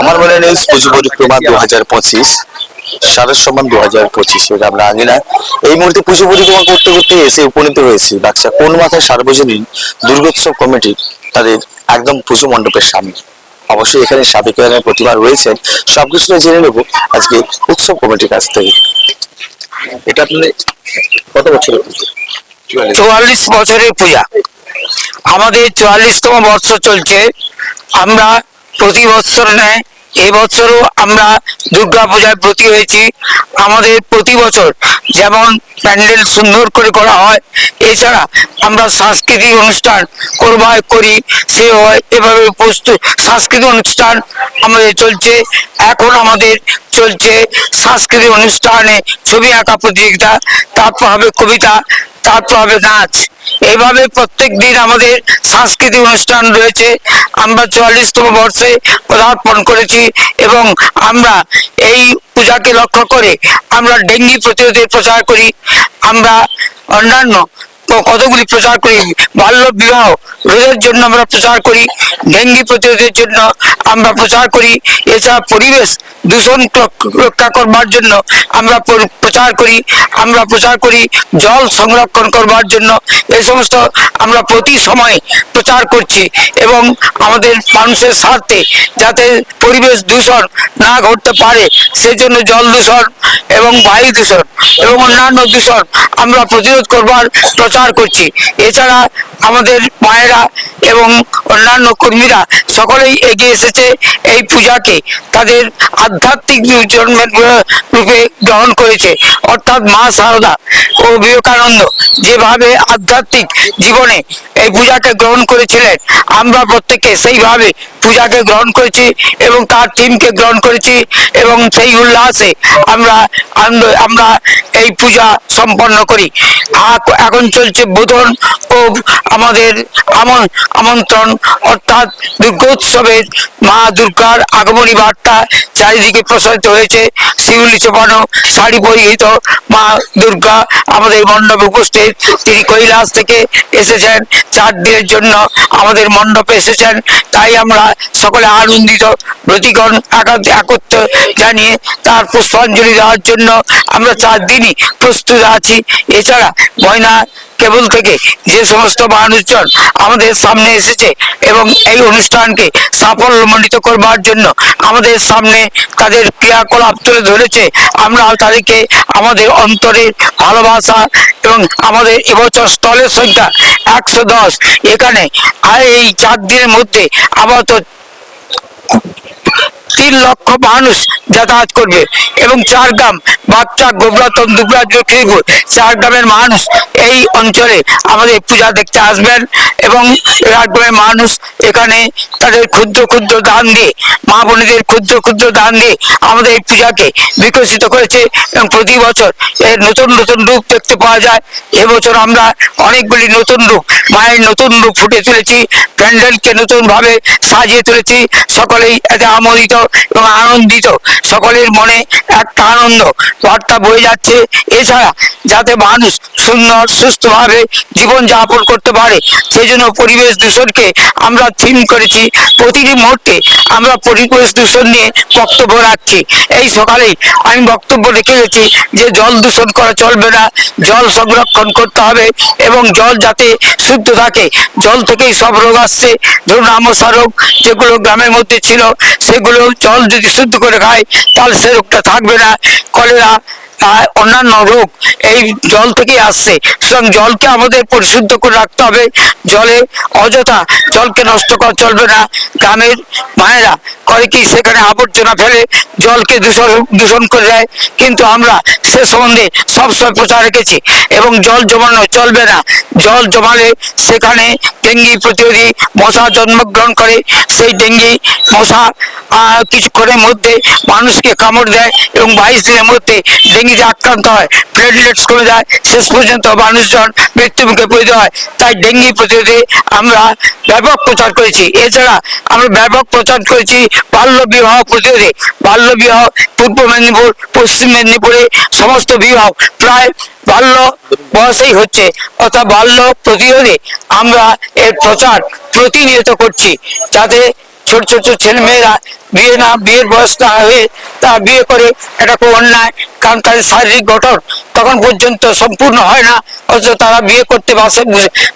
আমার মনে নিউজ পুজো পরিক্রমা দু হাজার পঁচিশ সারের সমান দু হাজার পঁচিশের আমরা আগে না। এই মুহূর্তে পুজো পরিক্রমা করতে করতে এসে উপনীত হয়েছি বাচ্চা কোন মাথায় সার্বজনীন দুর্গোৎসব কমিটি তাদের একদম পুজো মণ্ডপের সামনে। অবশ্যই এখানে সাবেক প্রতিমা রয়েছেন সবকিছু জেনে নেব আজকে উৎসব কমিটির কাছ থেকে। এটা আপনাদের কত বছরের চুয়াল্লিশ। বছরের পূজা। আমাদের চুয়াল্লিশতম বর্ষ চলছে। আমরা প্রতি বছর নেয় এবছরও আমরা দুর্গা পূজায় ব্রতী হয়েছি। আমাদের প্রতি বছর যেমন প্যান্ডেল সুন্দর করে করা হয়, এছাড়া আমরা সাংস্কৃতিক অনুষ্ঠান করবার করি, সে হয় এভাবে প্রস্তুত সাংস্কৃতিক অনুষ্ঠান আমাদের চলছে। এখন আমাদের চলছে সাংস্কৃতিক অনুষ্ঠানে ছবি আঁকা প্রতিযোগিতা, তারপর হবে কবিতা, তারপর হবে নাচ। এইভাবে প্রত্যেক দিন আমাদের সাংস্কৃতিক অনুষ্ঠান রয়েছে। আমরা চুয়াল্লিশতম বর্ষে পদার্পণ করেছি এবং আমরা এই পূজাকে লক্ষ্য করে আমরা ডেঙ্গি প্রতিরোধের প্রচার করি। আমরা অন্যান্য কতগুলি প্রচার করি? বাল্য বিবাহ রোধের জন্য আমরা প্রচার করি, ডেঙ্গি প্রতিরোধের জন্য আমরা প্রচার করি, এছাড়া পরিবেশ দূষণ রক্ষা করবার জন্য আমরা প্রচার করি, আমরা প্রচার করি, জল সংরক্ষণ করবার জন্য এই সমস্ত আমরা প্রতি সময় প্রচার করছি এবং আমাদের মানুষের স্বার্থে যাতে পরিবেশ দূষণ না ঘটতে পারে, সেজন্য জল দূষণ এবং বায়ু দূষণ এবং অন্যান্য দূষণ আমরা প্রতিরোধ করবার, প্রচার করছি। এছাড়া আমাদের মায়েরা এবং অন্যান্য কর্মীরা সকলেই এগিয়ে এসেছে এই পূজাকে। তাদের আধ্যাত্মিক জন্মের রূপে গ্রহণ করেছে। অর্থাৎ মা সারদা ও বিবেকানন্দ যেভাবে আধ্যাত্মিক জীবনে এই পূজাকে গ্রহণ করেছিলেন, আমরা প্রত্যেকে সেইভাবে পূজাকে গ্রহণ করেছি এবং তার টিমকে গ্রহণ করেছি এবং সেই উল্লাসে আমরা আমরা এই পূজা সম্পন্ন করি। এখন চলছে বোধন ও আমাদের আমন- আমন্ত্রণ, অর্থাৎ দুর্গোৎসবের মা দুর্গার আগমনী বার্তা চারিদিকে প্রসারিত হয়েছে। শিউলি চোপানো, শাড়ি পরিহিত মা দুর্গা আমাদের মণ্ডপে উপস্থিত। তিনি কৈলাস থেকে এসেছেন, চার দিনের জন্য আমাদের মণ্ডপে এসেছেন। তাই আমরা সকলে আনন্দিত একান্ত একত্র জানিয়ে তার পুষ্পাঞ্জলি দেওয়ার জন্য আমরা চার দিনই প্রস্তুত আছি। এছাড়া ময়না কেবল থেকে যে সমস্ত মানুষজন আমাদের সামনে এসেছে এবং এই অনুষ্ঠানকে সাফল্যমণ্ডিত করবার জন্য আমাদের সামনে তাদের ক্রিয়াকলাপ তুলে ধরেছে, আমরা তাদেরকে আমাদের অন্তরের ভালোবাসা এবং আমাদের এবছর স্থলের সংখ্যা একশো দশ। এখানে এই চার দিনের মধ্যে আপাতত তিন লক্ষ মানুষ যাতায়াত করবে এবং চার গ্রাম বাচ্চা গোবরাতন দুবরা লক্ষ্মীপুর চার গ্রামের মানুষ এই অঞ্চলে আমাদের পূজা দেখতে আসবেন এবং চার গ্রামের মানুষ এখানে তাদের ক্ষুদ্র ক্ষুদ্র দান দিয়ে, মা বোনেদের ক্ষুদ্র ক্ষুদ্র দান দিয়ে আমাদের এই পূজাকে বিকশিত করেছে এবং প্রতি বছর এর নতুন নতুন রূপ দেখতে পাওয়া যায়। এবছর আমরা অনেকগুলি নতুন রূপ, মায়ের নতুন রূপ ফুটে তুলেছি, প্যান্ডেলকে নতুন ভাবে সাজিয়ে তুলেছি। সকলেই এতে আমোদিত এবং আনন্দিত। সকলের মনে একটা আনন্দ বার্তা বয়ে যাচ্ছে। এছাড়া যাতে মানুষ সুন্দর, সুস্থভাবে জীবন যাপন করতে পারে। সেই জন্য পরিবেশ দূষণকে আমরা থিম করেছি। প্রতিটি মুহূর্তে আমরা পরিবেশ দূষণ নিয়ে বক্তব্য রাখছি। এই সকালেই আমি বক্তব্য রেখে গেছি যে জল দূষণ করা চলবে না। জল সংরক্ষণ করতে হবে এবং জল যাতে শুদ্ধ থাকে। জল থেকেই সব রোগ আসছে। ধরুন আমসা রোগ যেগুলো গ্রামের মধ্যে ছিল, সেগুলো জল যদি শুদ্ধ করে খায়, তাহলে সে রোগটা থাকবে না। কলেরা আর অন্যান্য রোগ। এই জল থেকেই আসছে। সুতরাং জলকে আমাদের পরিশুদ্ধ করে রাখতে হবে। জলে অযথা জলকে নষ্ট করা চলবে না। গ্রামের মায়েরা করে কি? সেখানে আবর্জনা ফেলে জলকে দূষণ দূষণ করে দেয়। কিন্তু আমরা সে সম্বন্ধে সবসময় প্রচার রেখেছি। এবং জল জমানো চলবে না। জল জমালে সেখানে ডেঙ্গি প্রতিরোধী মশা জন্মগ্রহণ করে। সেই ডেঙ্গি মশা কিছুক্ষণের মধ্যে মানুষকে কামড় দেয় এবং বাইশ দিনের মধ্যে ডেঙ্গিতে আক্রান্ত হয়। প্লেটলেটস কমে যায়, শেষ পর্যন্ত মানুষজন মৃত্যুমুখে পড়তে হয় তাই ডেঙ্গি প্রতিরোধে আমরা ব্যাপক প্রচার করেছি। এছাড়া আমরা ব্যাপক প্রচার করেছি বাল্য বিবাহ প্রতিরোধে বাল্য বিবাহ পূর্ব মেদিনীপুর, পশ্চিম মেদিনীপুরে সমস্ত বিবাহ প্রায় বাল্য বয়সেই হচ্ছে। অর্থাৎ বাল্য প্রতিরোধে আমরা এর প্রচার প্রতিনিয়ত করছি। যাতে ছোট ছোট ছেলে মেয়েরা বিয়ে না বিয়ের বয়স না হয়ে তা বিয়ে করে এটা খুব অন্যায়। কারণ তাদের শারীরিক গঠন তখন পর্যন্ত সম্পূর্ণ হয় না। অথচ তারা বিয়ে করতে বাসে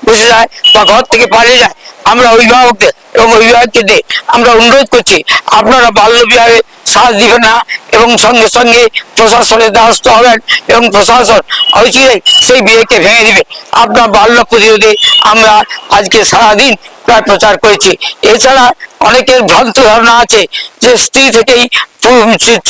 বসে যায় বা ঘর থেকে পালিয়ে যায়। আমরা অভিভাবকদের এবং অভিভাবককে অভিভাবকদের আমরা অনুরোধ করছি, আপনারা বাল্য বিবাহে সাথ দিবেন না এবং সঙ্গে সঙ্গে প্রশাসনের দ্বারস্থ হবেন এবং প্রশাসন অচিরেই সেই বিয়েকে ভেঙে দিবে। আপনার বাল্য প্রতিরোধে আমরা আজকে সারাদিন প্রায় প্রচার করেছি। এছাড়া অনেকের ভ্রান্ত ধারণা আছে যে স্ত্রী থেকেই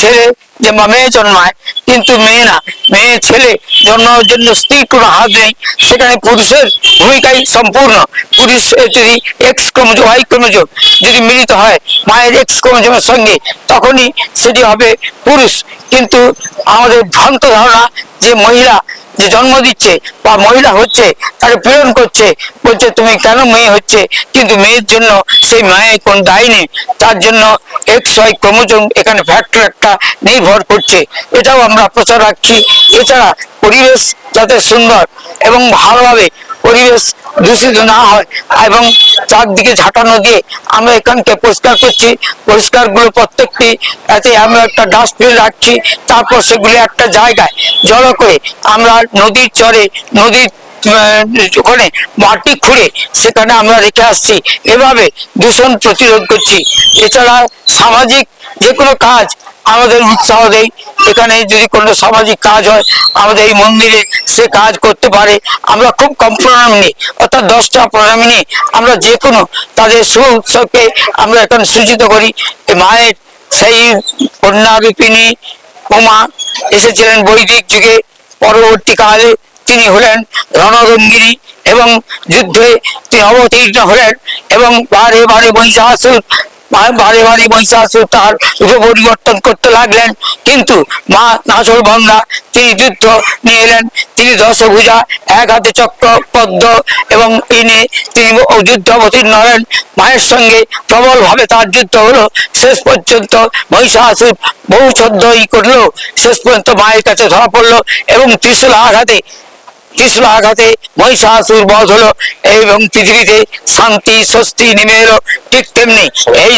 ছেলে যে মেয়ে জন্মায়, কিন্তু মেয়ে না। মেয়ে ছেলে জন্মানোর জন্য স্ত্রীর কোনো হাত নেই। সেখানে পুরুষের ভূমিকাই সম্পূর্ণ। পুরুষের যদি এক্স ক্রোমোজোম ওয়াই ক্রোমোজোম যদি মিলিত হয়, মায়ের এক্স ক্রোমোজোমের সঙ্গে, তখনই সেটি হবে পুরুষ। কিন্তু আমাদের ভ্রান্ত ধারণা যে মহিলা যে জন্ম দিচ্ছে বা মহিলা হচ্ছে, তাকে প্রেরণ করছে, বলছে তুমি কেন মেয়ে হচ্ছে? কিন্তু মেয়ের জন্য সেই মায়ের কোন দায় নেই। তার জন্য এক্স ওয়াই ক্রোমোজোম এখানে ফ্যাক্টর একটা নির্ভর করছে। এটাও আমরা প্রচার রাখছি। এছাড়া পরিবেশ যাতে সুন্দর এবং ভালোভাবে পরিবেশ দূষিত না হয় এবং চারদিকে ঝাঁটানো দিয়ে আমরা এখানকে পরিষ্কার করছি। পরিষ্কারগুলো প্রত্যেকটি এতে আমরা একটা ডাস্টবিন রাখছি। তারপর সেগুলি একটা জায়গায় জড়ো করে আমরা নদীর চরে নদীর ওখানে মাটি খুঁড়ে সেখানে আমরা রেখে আসছি। এভাবে দূষণ প্রতিরোধ করছি। এছাড়া সামাজিক যে কোনো কাজ আমাদের উৎসাহ দেয় এখানে যদি কোনো সামাজিক কাজ হয়, আমাদের এই মন্দিরে সে কাজ করতে পারে। আমরা খুব কম প্রণাম নিই অর্থাৎ দশটা প্রণাম নিয়ে আমরা যে কোনো তাদের শুভ উৎসবকে আমরা এখানে সূচিত করি। মায়ের সেই কন্যা বিপিনী উমা এসেছিলেন বৈদিক যুগে। পরবর্তীকালে তিনি হলেন রণরঙ্গিনী এবং যুদ্ধে তিনি অবতীর্ণ হলেন এবং বারে বারে মহিষাসুর বারে বারে মহিষাসুর তার রূপ পরিবর্তন করতে লাগলেন। কিন্তু মা নাচল বন্ধা তিনি যুদ্ধ নিয়ে এলেন। তিনি দশভুজা এক হাতে চক্র, পদ্ম এবং ইনে তিনি যুদ্ধ অবতীর্ণ হলেন। মায়ের সঙ্গে প্রবল ভাবে তার যুদ্ধ হলো। শেষ পর্যন্ত মহিষাসুর বহু ছদ্ম ই করল। শেষ পর্যন্ত মায়ের কাছে ধরা পড়ল এবং ত্রিশূল আঘাতে ত্রিশূল আঘাতে মহিষাসুর বধ হলো। এবং পৃথিবীতে শান্তি স্বস্তি নেমে এলো ঠিক তেমনি। এই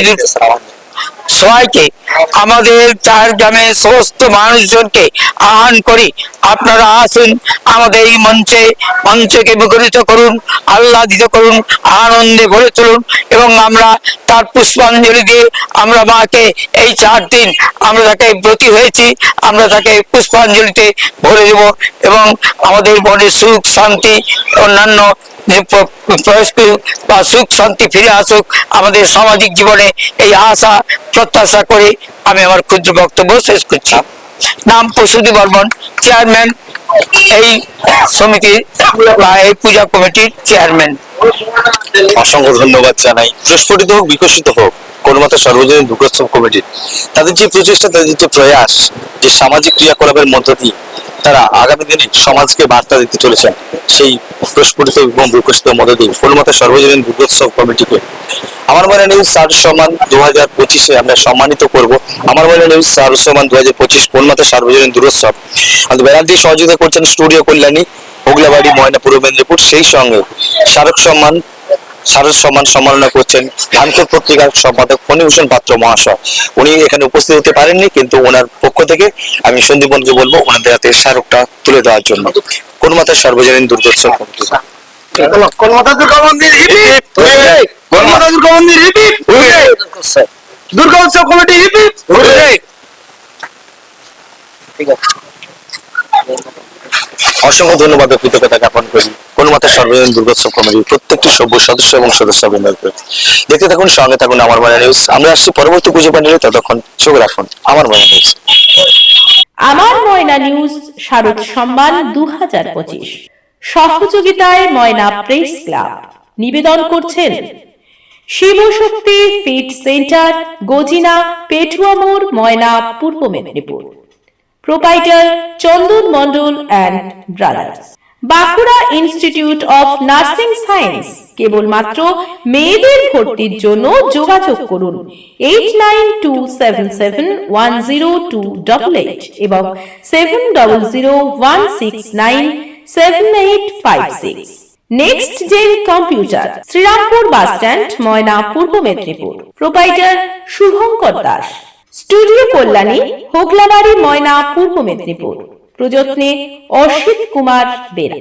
সবাইকে আমাদের চার গ্রামের সমস্ত মানুষজনকে আহ্বান করি, আপনারা আসুন আমাদের এই মঞ্চে, মঞ্চকে মুখরিত করুন, আহ্লাদিত করুন, আনন্দে ভরে তুলুন এবং আমরা তার পুষ্পাঞ্জলি দিয়ে আমরা মাকে এই চার দিন আমরা তাকে ব্রতী হয়েছি, আমরা তাকে পুষ্পাঞ্জলিতে ভরে দেব এবং আমাদের মনে সুখ শান্তি, অন্যান্য যে প- বা সুখ শান্তি ফিরে আসুক, আমাদের সামাজিক জীবনে এই আশা প্রত্যাশা করে আমি আমার ক্ষুদ্র বক্তব্য শেষ করছি। নাম প্রসূতি বর্মন চেয়ারম্যান এই সমিতির বা এই পূজা কমিটির চেয়ারম্যান অসংখ্য ধন্যবাদ জানাই। প্রস্ফুটিত হোক, বিকশিত হোক কলকাতা সর্বজনীন দুর্গোৎসব কমিটির। তাদের যে প্রচেষ্টা, তাদের যে প্রয়াস, যে সামাজিক ক্রিয়াকলাপের মধ্য দিয়ে তারা আগামী দিনে সমাজকে বার্তা দিতে চলেছেন। সেই প্রস্ফুটিত এবং বিকশিত মধ্য দিয়ে কোন মতে সর্বজনীন দুর্গোৎসব কমিটিকে। আমার মনে নিউজ স্টার সম্মান দু হাজার পঁচিশে আমরা সম্মানিত করব। আমার মনে নিউজ সার সম্মান দু হাজার পঁচিশ কোন মতে সার্বজনীন দুর্গোৎসব আমাদের ব্যানার দিয়ে সহযোগিতা করছেন স্টুডিও কল্যাণী ওগলাবাড়ি ময়না পূর্ব মেদিনীপুর। সেই সঙ্গে স্মারক সম্মান স্মারক সম্মান সম্মাননা করছেন ধানকোট পত্রিকার সম্পাদক ফণীভূষণ পাত্র মহাশয়। উনি এখানে উপস্থিত হতে পারেননি কিন্তু ওনার পক্ষ থেকে আমি সন্দীপনকে বলব ওনাদের হাতে স্মারকটা তুলে দেওয়ার জন্য। কোন মাথায় সার্বজনীন কলকাতা দুর্গা মন্দির? মন্দির? উৎসব কমিটি অসংখ্য ধন্যবাদ কৃতজ্ঞতা জ্ঞাপন করি। কোন সর্বজনীন দুর্গোৎসব কমিটির প্রত্যেকটি সভ্য সদস্য এবং সদস্য বৃন্দকে দেখতে থাকুন, সঙ্গে থাকুন আমার মনে নিউজ আমরা আসছি পরবর্তী পুজো প্যান্ডেলে ততক্ষণ চোখ রাখুন। আমার মনে নিউজ আমার ময়না নিউজ শারদ সম্মান দু হাজার পঁচিশ। সহযোগিতায় ময়না প্রেস ক্লাব নিবেদন করছেন Shivshakti fit centre Gajina পেটুয়ামোর Moyna, Purba Medinipur. Proprietor Chandan Mondal and brothers Bankura institute of nursing science কেবলমাত্র মেয়েদের ভর্তির জন্য যোগাযোগ করুন eight nine two seven seven one zero two double eight এবং seven double zero one six nine seven eight five six next gen computer Srirampur bus stand Moyna Purba Medinipur proprietor Shubhankar Das studio Kalyani Hoglabari Moyna Purba Medinipur প্রযত্নে Asit Kumar Bera.